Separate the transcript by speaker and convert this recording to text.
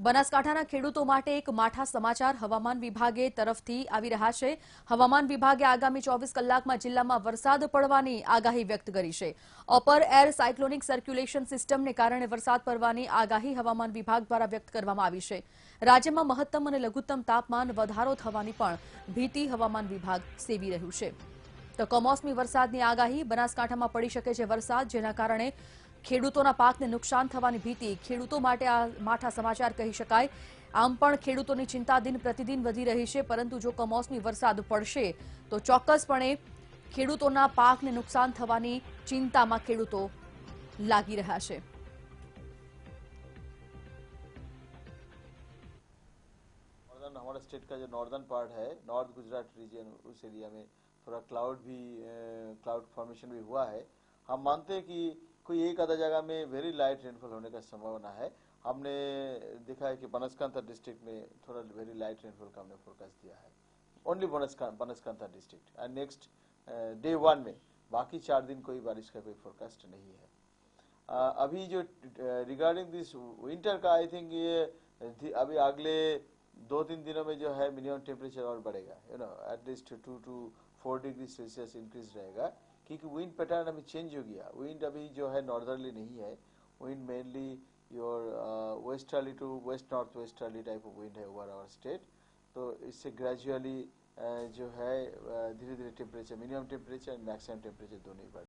Speaker 1: બનાસકાંઠાના ખેડૂતો માટે એક માઠા સમાચાર હવામાન વિભાગે તરફથી આવી રહ્યા છે. હવામાન વિભાગે આગામી ચોવીસ કલાકમાં જિલ્લામાં વરસાદ પડવાની આગાહી વ્યક્ત કરી છે. અપર એર સાયક્લોનિક સર્ક્યુલેશન સિસ્ટમને કારણે વરસાદ પડવાની આગાહી હવામાન વિભાગ દ્વારા વ્યક્ત કરવામાં આવી છે. રાજ્યમાં મહત્તમ અને લઘુત્તમ તાપમાન વધારો થવાની પણ ભીતિ હવામાન વિભાગ સેવી રહ્યું છે. તો કમોસમી વરસાદની આગાહી બનાસકાંઠામાં પડી શકે છે વરસાદ, જેના કારણે ખેડૂતોના પાકને નુકસાન થવાની ભીતિ ખેડૂતો માટે આ માઠા સમાચાર કહી શકાય આમ પણ ખેડૂતોની ચિંતા દિન પ્રતિદિન વધી રહી છે પરંતુ જો કમોસમી વરસાદ પડશે તો ચોક્કસપણે ખેડૂતોના પાકને નુકસાન થવાની ચિંતામાં ખેડૂતો લાગી રહ્યા છે
Speaker 2: नॉर्दर्न हमारा स्टेट का जो नॉर्दर्न पार्ट है नॉर्थ गुजरात रीजन उस एरिया में थोड़ा क्लाउड भी क्लाउड फॉर्मेशन भी हुआ है हम मानते हैं कि कोई एक आधा जगह में वेरी लाइट रेनफॉल होने का संभावना है। हमने देखा है कि बनसकांता डिस्ट्रिक्ट में थोड़ा वेरी लाइट रेनफॉल का हमने फोरकास्ट दिया है। Only Banaskantha district and next day one में बाकी चार दिन कोई बारिश का कोई फोरकास्ट नहीं है। अ, अभी जो रिगार्डिंग दिस विंटर का आई थिंक ये अभी अगले दो तीन दिनों में जो है मिनिमम टेम्परेचर और बढ़ेगा। You know at least two to four degree Celsius increase रहेगा। क्योंकि विंड पैटर्न अभी चेंज हो गया। विंड अभी जो है नॉर्दर्ली नहीं है। Wind mainly your westerly to west north westerly type of wind है ओवर आवर स्टेट तो इससे ग्रेजुअली जो है धीरे धीरे temperature minimum temperature and maximum temperature दोनों ही बढ़